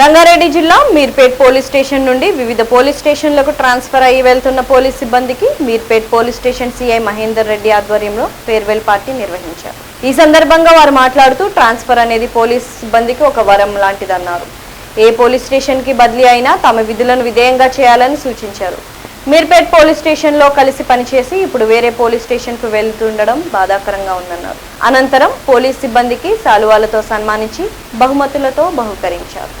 రంగారెడ్డి జిల్లా Meerpet police station నుండి వివిధ పోలీస్ స్టేషన్లకు ట్రాన్స్ఫర్ అయ్యి వెళ్తున్న పోలీస్ సిబ్బందికి Meerpet police station CI Mahender Reddy ఆధ్వర్యంలో ఫేర్వెల్ పార్టీ నిర్వహించారు. ఈ సందర్భంగా వారు మాట్లాడుతూ ట్రాన్స్ఫర్ అనేది పోలీస్ సిబ్బందికి ఒక వరం లాంటిదన్నారు. ఏ పోలీస్ స్టేషన్కి బదిలీ అయినా తమ విధులను విధేయంగా చేయాలని సూచించారు. మీర్పేట్ పోలీస్ స్టేషన్లో కలిసి పనిచేసి ఇప్పుడు వేరే పోలీస్ స్టేషన్కు వెళ్తుండడం బాధాకరంగా ఉందన్నారు. అనంతరం పోలీస్ సిబ్బందికి శాలువాలతో సన్మానించి బహుమతులతో బహుకరించారు.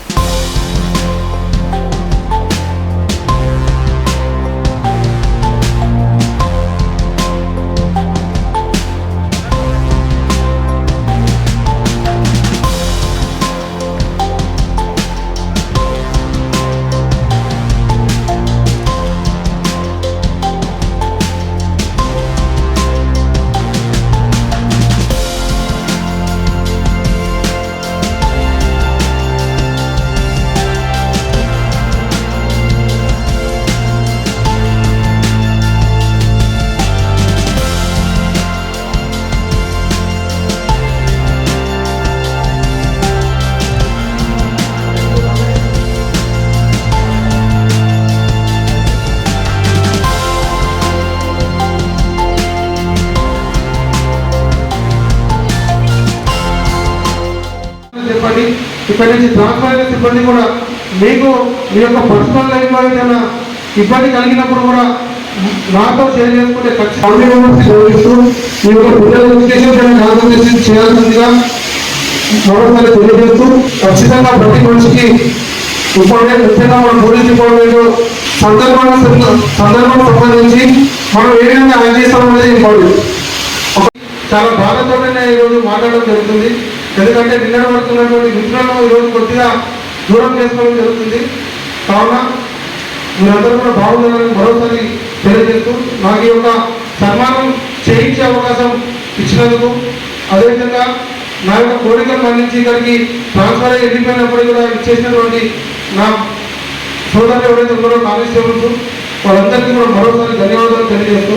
చెప్పండి ఇక్కడి నుంచి ట్రాన్స్ఫర్ అయిన సిబ్బంది కూడా. మీకు మీ యొక్క పర్సనల్ లైఫ్లో ఏదైనా ఇబ్బంది కలిగినప్పుడు కూడా నాతో షేర్ చేసుకుంటే ఫ్యామిలీ మెంబర్స్ గౌరవిస్తూ మీ యొక్క పిల్లల ఎడ్యుకేషన్ కాన్సన్ట్రేషన్ చేయాల్సిందిగా మరోసారి తెలియజేస్తూ ఖచ్చితంగా ప్రతి మనిషికి ఇంపార్టెంట్ ముఖ్యంగా మన పోలీస్ డిపార్ట్మెంట్ సందర్భానికి సందర్భం సంబంధించి మనం ఏ విధంగా యాక్ట్ చేస్తాం అనేది ఇంపార్టెంట్ చాలా బాధతోనే ఈరోజు మాట్లాడడం జరుగుతుంది. ఎందుకంటే నిన్న పడుతున్నటువంటి మిత్రులను ఈరోజు కొద్దిగా దూరం చేసుకోవడం జరుగుతుంది. కావున మీరందరూ కూడా బాగుండాలని మరోసారి తెలియజేస్తూ నాకు ఈ యొక్క సన్మానం చేయించే అవకాశం ఇచ్చినందుకు అదేవిధంగా నా యొక్క కోరికలు మన్నించి ఇక్కడికి ట్రాన్స్ఫర్ అయ్యి వెళ్ళిపోయినప్పుడు కూడా ఇచ్చేసినటువంటి నా సోదరులు ఎవరైతే ఉన్నారో కానిస్టేబుల్స్ వాళ్ళందరికీ కూడా మరోసారి ధన్యవాదాలు తెలియజేస్తూ